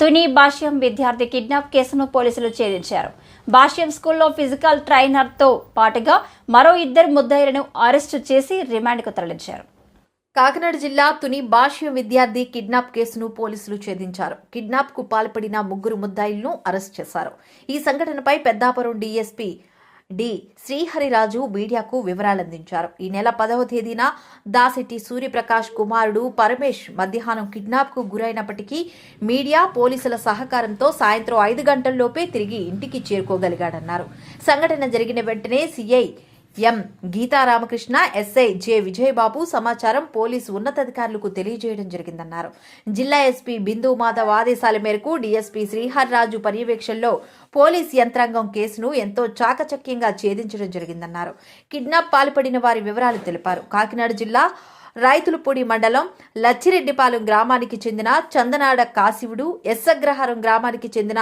తుని భాష్యం విద్యార్థి కిడ్నాప్ కేసును పోలీసులు ఛేదించారు. భాష్యం స్కూల్లో ఫిజికల్ ట్రైనర్తో పాటుగా మరో ఇద్దరు ముద్దాయిలను అరెస్టు చేసి రిమాండ్కు తరలించారు. కాకినాడ జిల్లా తుని భాష్య విద్యార్థి కిడ్నాప్ కేసును పోలీసులు ఛేదించారు. కిడ్నాప్కు పాల్పడిన ముగ్గురు ముద్దాయిలను అరెస్ట్ చేశారు. ఈ సంఘటనపై పెద్దాపురం డీఎస్పీ డి. శ్రీహరిరాజు మీడియాకు వివరాలందించారు. ఈ నెల పదవ తేదీన దాసెట్టి సూర్యప్రకాష్ కుమారుడు పరమేష్ మధ్యాహ్నం కిడ్నాప్కు గురైనప్పటికీ మీడియా పోలీసుల సహకారంతో సాయంత్రం ఐదు గంటల్లోపే తిరిగి ఇంటికి చేరుకోగలిగాడన్నారు. సంఘటన జరిగిన వెంటనే CI M. Geetharamakrishna SI J. Vijayababu సమాచారం పోలీసు ఉన్నతాధికారులకు తెలియజేయడం జరిగిందన్నారు. జిల్లా ఎస్పీ బిందు మాధవ్ ఆదేశాల మేరకు డీఎస్పీ శ్రీహర్రాజు పర్యవేక్షణలో పోలీస్ యంత్రాంగం కేసును ఎంతో చాకచక్యంగా ఛేదించడం జరిగిందన్నారు. కిడ్నాప్ పాల్పడిన వారి వివరాలు తెలిపారు. కాకినాడ జిల్లా రైతులపూడి మండలం లచ్చిరెడ్డిపాలెం గ్రామానికి చెందిన చందనాడ కాశివుడు ఎస్సగ్రహారం గ్రామానికి చెందిన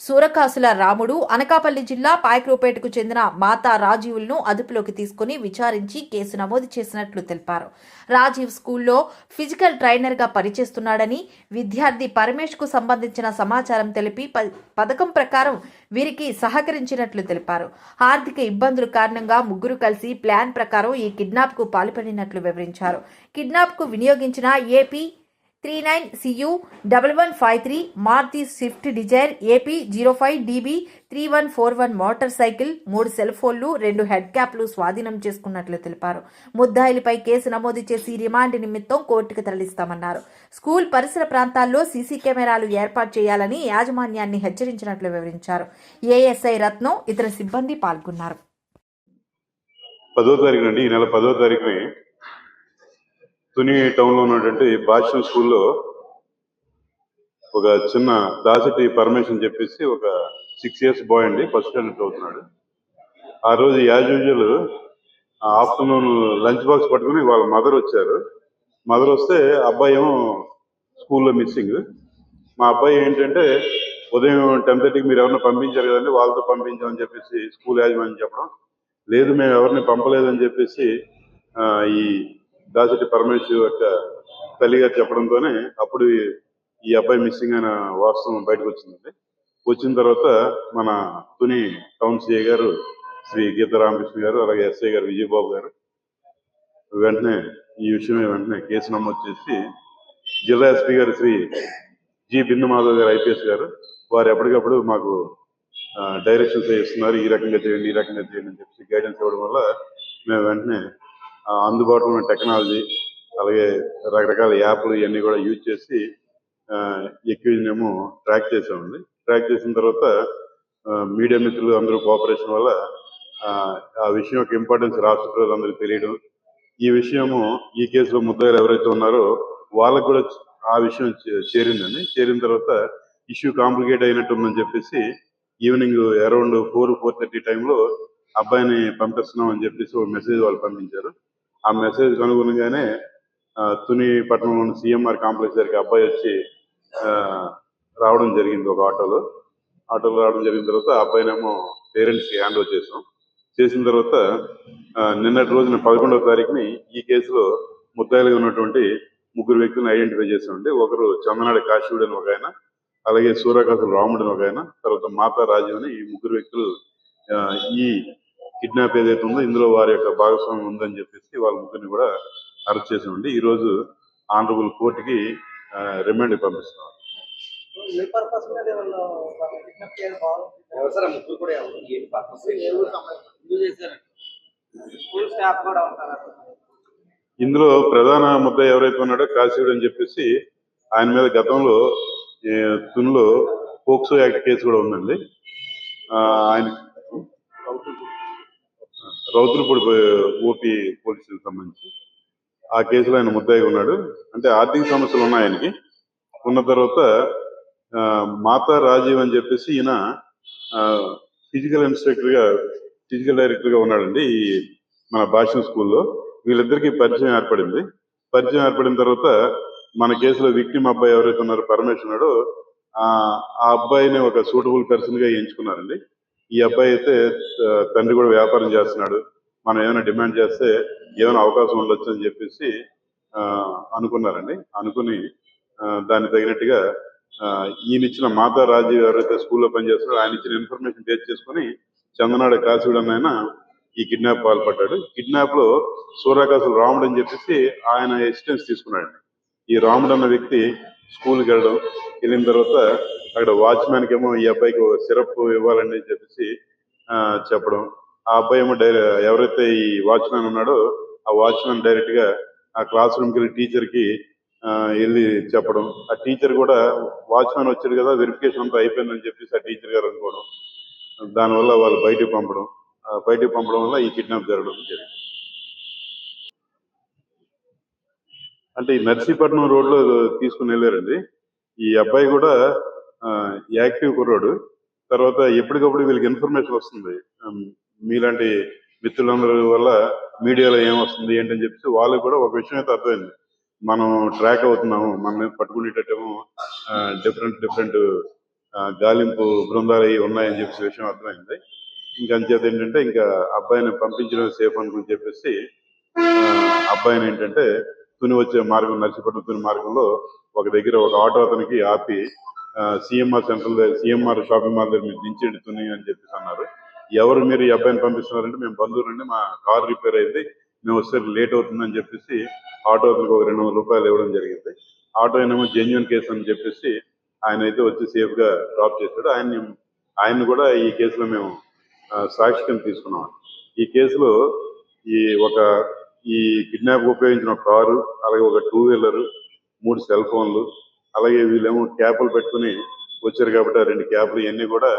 సూరకాసుల రాముడు అనకాపల్లి జిల్లా పాయక్రోపేటకు చెందిన మాతా రాజీవులను అదుపులోకి తీసుకుని విచారించి కేసు నమోదు చేసినట్లు తెలిపారు. రాజీవ్ స్కూల్లో ఫిజికల్ ట్రైనర్గా పనిచేస్తున్నాడని విద్యార్థి పరమేష్కు సంబంధించిన సమాచారం తెలిపి ప- పథకం ప్రకారం వీరికి సహకరించినట్లు తెలిపారు. ఆర్థిక ఇబ్బందుల కారణంగా ముగ్గురు కలిసి ప్లాన్ ప్రకారం ఈ కిడ్నాప్కు పాల్పడినట్లు వివరించారు. కిడ్నాప్కు వినియోగించిన AP three nine CU double one five three Maruti Swift Dzire AP zero five DB three one four one motor cycle మూడు సెల్ ఫోన్లు రెండు హెడ్ క్యాప్లు స్వాధీనం చేసుకున్నట్లు తెలిపారు. ముద్దాయిలపై కేసు నమోదు చేసి రిమాండ్ నిమిత్తం కోర్టుకు తరలిస్తామన్నారు. స్కూల్ పరిసర ప్రాంతాల్లో సీసీ కెమెరాలు ఏర్పాటు చేయాలని యాజమాన్యాన్ని హెచ్చరించినట్లు వివరించారు. ఏఎస్ఐ రత్నం ఇతర సిబ్బంది పాల్గొన్నారు. పదో తారీఖు అండి. ఈ నెల పదో తారీఖుని తుని టౌన్లో ఉన్నటువంటి భాష్యం స్కూల్లో ఒక చిన్న దాసటి పర్మిషన్ చెప్పేసి ఒక సిక్స్ ఇయర్స్ బాయ్ అండి ఫస్ట్ స్టాండర్డ్ అవుతున్నాడు ఆ రోజు as usual afternoon lunch box పట్టుకుని వాళ్ళ మదర్ వచ్చారు. మదర్ వస్తే అబ్బాయి ఏమో స్కూల్లో మిస్సింగ్. మా అబ్బాయి ఏంటంటే ఉదయం టెన్ థర్టీకి మీరు ఎవరిని పంపించారు కదండి వాళ్ళతో పంపించామని చెప్పేసి స్కూల్ యాజమాన్యం చెప్పడం. లేదు మేము ఎవరిని పంపలేదని చెప్పేసి ఈ దాసటి పరమేశ్వర్ యొక్క తల్లిగారు చెప్పడంతోనే అప్పుడు ఈ- అబ్బాయి మిస్సింగ్ అయిన వాస్తవం బయటకు వచ్చిందండి. వచ్చిన తర్వాత మన తుని టౌన్ సిఐ గారు శ్రీ గీత రామకృష్ణ గారు అలాగే ఎస్ఐ గారు విజయబాబు గారు వెంటనే ఈ విషయమే వెంటనే కేసు నమోదు చేసి జిల్లా ఎస్పీ గారు శ్రీ జి బిందు మాధవ్ గారు ఐపీఎస్ గారు వారు ఎప్పటికప్పుడు మాకు డైరెక్షన్స్ ఇస్తున్నారు ఈ రకంగా చేయండి ఈ రకంగా చేయండి అని చెప్పి గైడెన్స్ ఇవ్వడం వల్ల మేము వెంటనే అందుబాటులో ఉన్న టెక్నాలజీ అలాగే రకరకాల యాప్లు ఇవన్నీ కూడా యూజ్ చేసి ఎక్కువ ట్రాక్ చేసామండి ట్రాక్ చేసిన తర్వాత మీడియా మిత్రులు అందరూ కోఆపరేషన్ వల్ల ఆ, ఆ విషయం యొక్క ఇంపార్టెన్స్ రాష్ట్ర ప్రజలందరికీ తెలియడం ఈ విషయము ఈ కేసులో ముద్దగారు ఎవరైతే ఉన్నారో వాళ్ళకు కూడా ఆ విషయం చేరిందండి. చేరిన తర్వాత ఇష్యూ కాంప్లికేట్ అయినట్టుందని చెప్పేసి evening around four four thirty టైంలో అబ్బాయిని పంపిస్తున్నాం అని చెప్పేసి ఒక మెసేజ్ వాళ్ళు పంపించారు. ఆ మెసేజ్ కనుగొనగానే తుని పట్టణంలోని సిఎంఆర్ కాంప్లెక్స్ దగ్గరికి అబ్బాయి వచ్చి ఆ, రావడం జరిగింది ఒక ఆటోలో. ఆటోలో రావడం జరిగిన తర్వాత అబ్బాయినేమో పేరెంట్స్కి హ్యాండ్ ఓవర్ చేసాం చేసిన తర్వాత నిన్నటి రోజున పదకొండవ తారీఖుని ఈ కేసులో ముద్దాయిలుగా ఉన్నటువంటి ముగ్గురు వ్యక్తులను ఐడెంటిఫై చేసామండి ఒకరు చందనాడి కాశీవుడు అని ఒక ఆయన అలాగే సూర్యకాసులు రాముడు అని ఒక ఆయన తర్వాత మాతా రాజు అని ఈ ముగ్గురు వ్యక్తులు ఈ కిడ్నాప్ ఏదైతే ఉందో ఇందులో వారి యొక్క భాగస్వామ్యం ఉందని చెప్పేసి వాళ్ళ ముగ్గురిని కూడా అరెస్ట్ చేసామండి ఈ రోజు ఆనరబుల్ కోర్టుకి రిమాండ్ పంపిస్తున్నాం. ఏ పర్పస్ మీద వాళ్ళు కిడ్నాప్ చేయాలి బాగుంటుంది సార్? ముగ్గురు కూడా ఎవరు? ఏంటి పర్పస్? ఏ ఊరు సంబంధించి ఎందుకు చేశారు స్కూల్ స్టాఫ్ కూడా ఉంటారు? ఇందులో ప్రధాన ముద్ద ఎవరైతే ఉన్నాడో కాశీవుడు అని చెప్పేసి ఆయన మీద గతంలో తునిలో పోక్సో యాక్ట్ కేసు కూడా ఉందండి. ఆ, ఆయన రౌతులపూడి ఓపీ పోలీసులకు సంబంధించి. ఆ కేసులో ఆయన ముద్దాయి ఉన్నాడు. అంటే ఆర్థిక సమస్యలు ఉన్నాయి ఆయనకి. ఉన్న తర్వాత ఆ, మాతా రాజీవ్ అని చెప్పేసి ఈయన ఫిజికల్ ఇన్స్ట్రక్టర్గా ఫిజికల్ డైరెక్టర్గా ఉన్నాడండి ఈ మన భాషణ స్కూల్లో. వీళ్ళిద్దరికీ పరిచయం ఏర్పడింది. పరిచయం ఏర్పడిన తర్వాత మన కేసులో విక్టిమ్ అబ్బాయి ఎవరైతే ఉన్నారో పరమేశ్వర్ ఆ ఆ అబ్బాయిని ఒక సూటబుల్ పర్సన్గా ఎంచుకున్నారండి. ఈ అబ్బాయి అయితే తండ్రి కూడా వ్యాపారం చేస్తున్నాడు. మనం ఏమైనా డిమాండ్ చేస్తే ఏమైనా అవకాశం ఉండొచ్చు అని చెప్పేసి ఆ, అనుకున్నారండి. అనుకుని దాన్ని దానికి తగినట్టుగా ఆ, ఈయన ఇచ్చిన మాతా రాజీవ్ ఎవరైతే స్కూల్లో పనిచేస్తారో ఆయన ఇచ్చిన ఇన్ఫర్మేషన్ బేస్ చేసుకుని చందనాడ కాశీడన్న ఆయన ఈ కిడ్నాప్ పాల్పడ్డాడు. కిడ్నాప్లో సూర్యాకాశులు రాముడు అని చెప్పేసి ఆయన ఎసిస్టెన్స్ తీసుకున్నాడు ఈ రాముడు అన్న వ్యక్తి స్కూల్కి వెళ్ళడం వెళ్ళిన తర్వాత అక్కడ వాచ్మెన్కి కి ఏమో ఈ అబ్బాయికి సిరప్ ఇవ్వాలని చెప్పేసి ఆ, చెప్పడం. ఆ అబ్బాయి ఏమో డైరె ఎవరైతే ఈ వాచ్మెన్ ఉన్నాడో ఆ వాచ్మెన్ డైరెక్ట్గా ఆ క్లాస్ రూమ్కి వెళ్ళి టీచర్కి ఆ, వెళ్ళి చెప్పడం. ఆ టీచర్ కూడా వాచ్మెన్ వచ్చాడు కదా వెరిఫికేషన్ అంతా అయిపోయిందని చెప్పేసి ఆ టీచర్ గారు అనుకోవడం. దానివల్ల వాళ్ళు బయటికి పంపడం. ఆ బయటికి పంపడం వల్ల ఈ కిడ్నాప్ జరగడం జరిగింది. అంటే ఈ నర్సీపట్నం రోడ్లో తీసుకుని వెళ్ళారండి. ఈ అబ్బాయి కూడా యాక్టివ్ కుర్రాడు. తర్వాత ఎప్పటికప్పుడు వీళ్ళకి ఇన్ఫర్మేషన్ వస్తుంది. మీలాంటి మిత్రులందరి వల్ల మీడియాలో ఏం వస్తుంది ఏంటని చెప్పేసి వాళ్ళకి కూడా ఒక విషయం అయితే అర్థమైంది. మనం ట్రాక్ అవుతున్నాము మనం పట్టుకునేటట్టేమో డిఫరెంట్ డిఫరెంట్ గాలింపు బృందాలు అవి ఉన్నాయని చెప్పేసి విషయం అర్థమైంది. ఇంకా అంచేది ఏంటంటే ఇంకా అబ్బాయిని పంపించడం సేఫ్ అనుకుని చెప్పేసి ఆ, అబ్బాయిని ఏంటంటే తుని వచ్చే మార్గం నర్సిపట్నం తుని మార్గంలో ఒక దగ్గర ఒక ఆటో అతనికి ఆపి CMR central CMR shopping mall దగ్గర మీరు దించేయండి తుని అని చెప్పేసి అన్నారు. ఎవరు మీరు ఈ అబ్బాయిని పంపిస్తున్నారంటే మేము బంధువులు అండి మా కార్ రిపేర్ అయింది మేము వస్తే లేట్ అవుతుందని చెప్పేసి ఆటో అతనికి ఒక రెండు వందల రూపాయలు ఇవ్వడం జరిగింది. ఆటో ఏమో జెన్యున్ కేసు అని చెప్పేసి ఆయన అయితే వచ్చి సేఫ్గా డ్రాప్ చేశాడు. ఆయన్ని ఆయన్ని కూడా ఈ కేసులో మేము సాక్షిని సాక్షి కింద తీసుకున్నాం ఈ కేసులో ఈ ఒక ఈ కిడ్నాప్ ఉపయోగించిన ఒక కారు అలాగే ఒక టూ వీలర్ మూడు సెల్ ఫోన్లు అలాగే వీళ్ళేమో క్యాపులు పెట్టుకుని వచ్చారు కాబట్టి ఆ రెండు క్యాపులు ఇవన్నీ కూడా